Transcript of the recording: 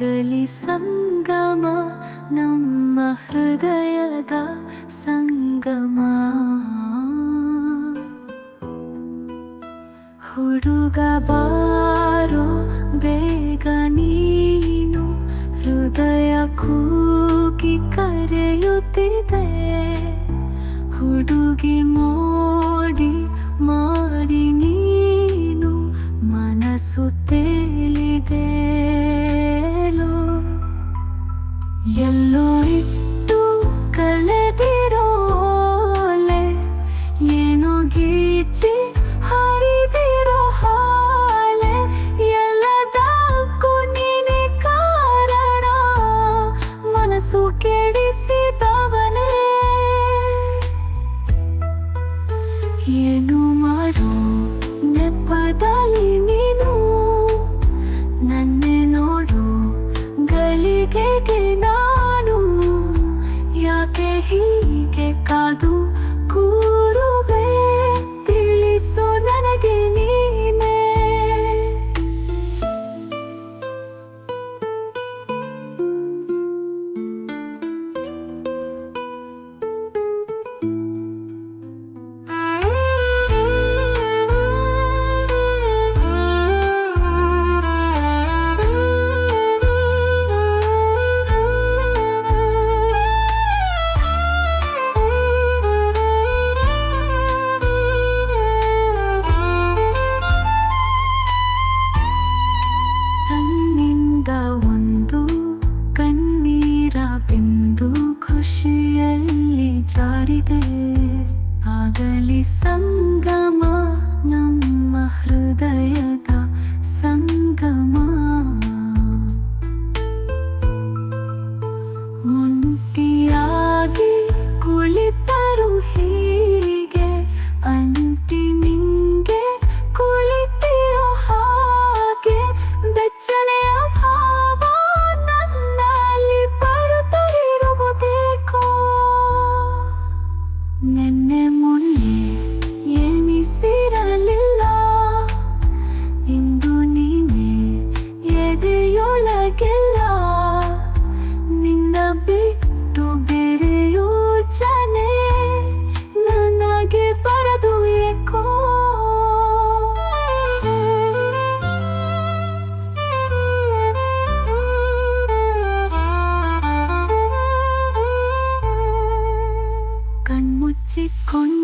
ಆಗಲಿ ಸಂಗಮ ನಮ್ಮ ಹೃದಯದ ಸಂಗಮ. ಹುಡುಗ ಬಾರೋ ಬೇಗ ನೀನು ಹೃದಯ ಕೂಗಿ ಕರೆಯುತ್ತಿದೆ. ಹುಡುಗಿ ಮೋಡಿ Yellow के ही के कादू। มนุษ chico.